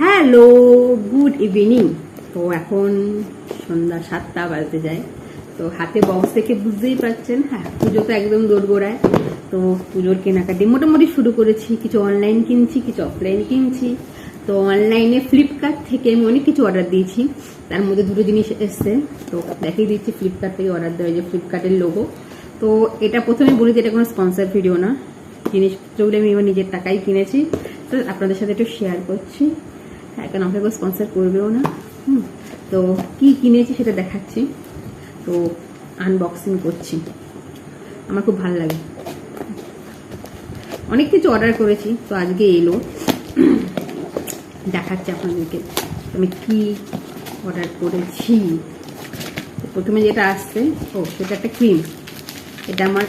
Hello, good evening. তো এখন সন্ধ্যা সাতটা বাজতে যায়। তো হাতে বক্স থেকে বুঝতেই পারছেন হ্যাঁ পুজো তো একদম দোরগোড়ায়। তো পুজোর কেনাকাটি মোটামুটি শুরু করেছি, কিছু অনলাইন কিনছি, কিছু অফলাইন কিনছি। তো অনলাইনে ফ্লিপকার্ট থেকে আমি অনেক কিছু অর্ডার দিয়েছি। তার মধ্যে দুটো জিনিস এসছে। তো দেখিয়ে দিচ্ছি ফ্লিপকার্ট থেকে অর্ডার দেওয়া যে ফ্লিপকার্টের লোগো তো এটা প্রথমে বলি যে এটা কোনো স্পন্সার ভিডিও না। জিনিসগুলো আমি নিজের টাকাই কিনেছি। তো আপনাদের সাথে একটু শেয়ার করছি। কারণ আমাকে স্পন্সার করবেও না। হুম, তো কি কিনেছি সেটা দেখাচ্ছি। তো আনবক্সিং করছি। আমার খুব ভালো লাগে। অনেক কিছু অর্ডার করেছি, তো আজকে এলো। দেখাচ্ছি আপনাদেরকে আমি কি অর্ডার করেছি। প্রথমে যেটা আসছে, ও, সেটা একটা ক্রিম এটা আমার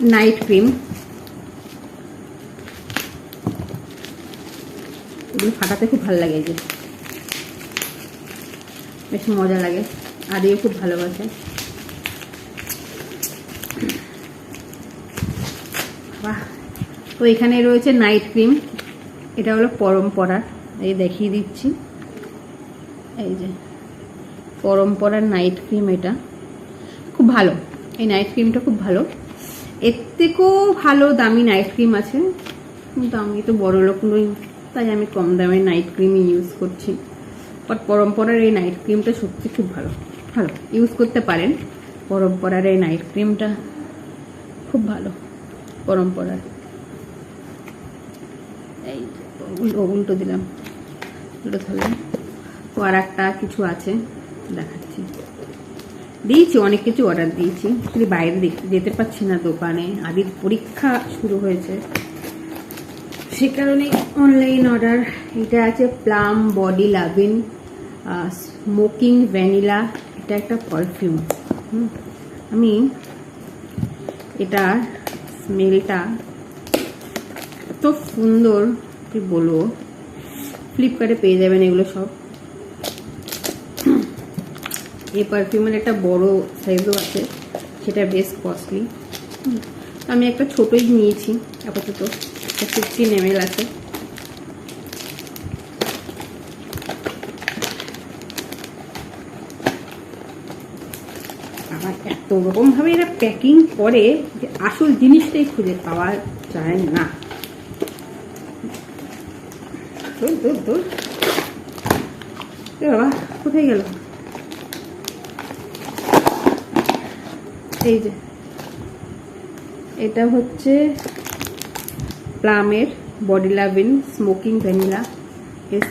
নাইট ক্রিম এগুলো ফাটাতে খুব ভালো লাগে যে। বেশ মজা লাগে, আদিও খুব ভালোবাসে। বাহ, তো এখানে রয়েছে নাইট ক্রিম এটা হলো পরম্পরার এই দেখিয়ে দিচ্ছি। এই যে, পরম্পরার নাইট ক্রিম এটা। খুব ভালো, এই নাইট ক্রিমটা খুব ভালো। এর থেকেও ভালো দামি নাইট ক্রিম আছে, কিন্তু আমি তো বড় লোক নই। তাই আমি কম দামে নাইট ক্রিমই ইউজ করছি। বাট পরম্পরার এই নাইট ক্রিমটা সত্যি খুব ভালো। ভালো ইউজ করতে পারেন। পরম্পরার এই নাইট ক্রিমটা খুব ভালো, পরম্পরার। এই উল্টো দিলাম। উল্টো ধরলাম। তো আর একটা কিছু আছে, দেখাচ্ছি। দিয়েছি, অনেক কিছু অর্ডার দিয়েছি। কিন্তু বাইরে যেতে পারছি না দোকানে। আদির পরীক্ষা শুরু হয়েছে। সে কারণে অনলাইন অর্ডার এটা আছে plum body lovin smoking vanilla এটা একটা পারফিউম আমি এটা স্মেলটা এত সুন্দর, কি বলব? ফ্লিপকার্টে পেয়ে যাবেন এগুলো সব। এই পারফিউমের একটা বড় সাইজও আছে, সেটা বেশ কস্টলি আমি একটা ছোটোই নিয়েছি, আপাতত। ফিফটিন এম আছে আবার এত রকম ভাবে এরা প্যাকিং করে যে আসল জিনিসটাই খুঁজে পাওয়া যায় না। দূর দূর দূর বাবা, কোথায় গেল? এই যে, এটা হচ্ছে প্লামের বডি লাভিন, স্মোকিং ভ্যানিলা। এর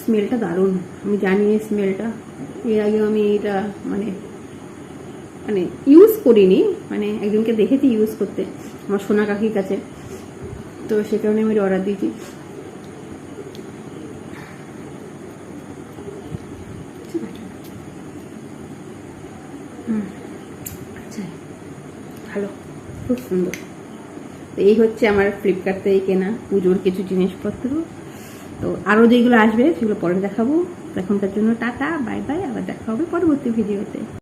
স্মেলটা দারুণ। আমি জানি এই স্মেলটা। এর আগেও আমি এটা মানে মানে ইউজ করিনি। মানে একজনকে দেখেছি ইউজ করতে, আমার সোনা কাকির কাছে। তো সে কারণে আমি অর্ডার দিয়েছি। আচ্ছা। ভালো, খুব সুন্দর। তো এই হচ্ছে আমার ফ্লিপকার্ট থেকে কেনা পুজোর কিছু জিনিসপত্র। তো আরও যেগুলো আসবে সেগুলো পরে দেখাবো। এখনকার জন্য টাটা বাই বাই আবার দেখা হবে পরবর্তী ভিডিওতে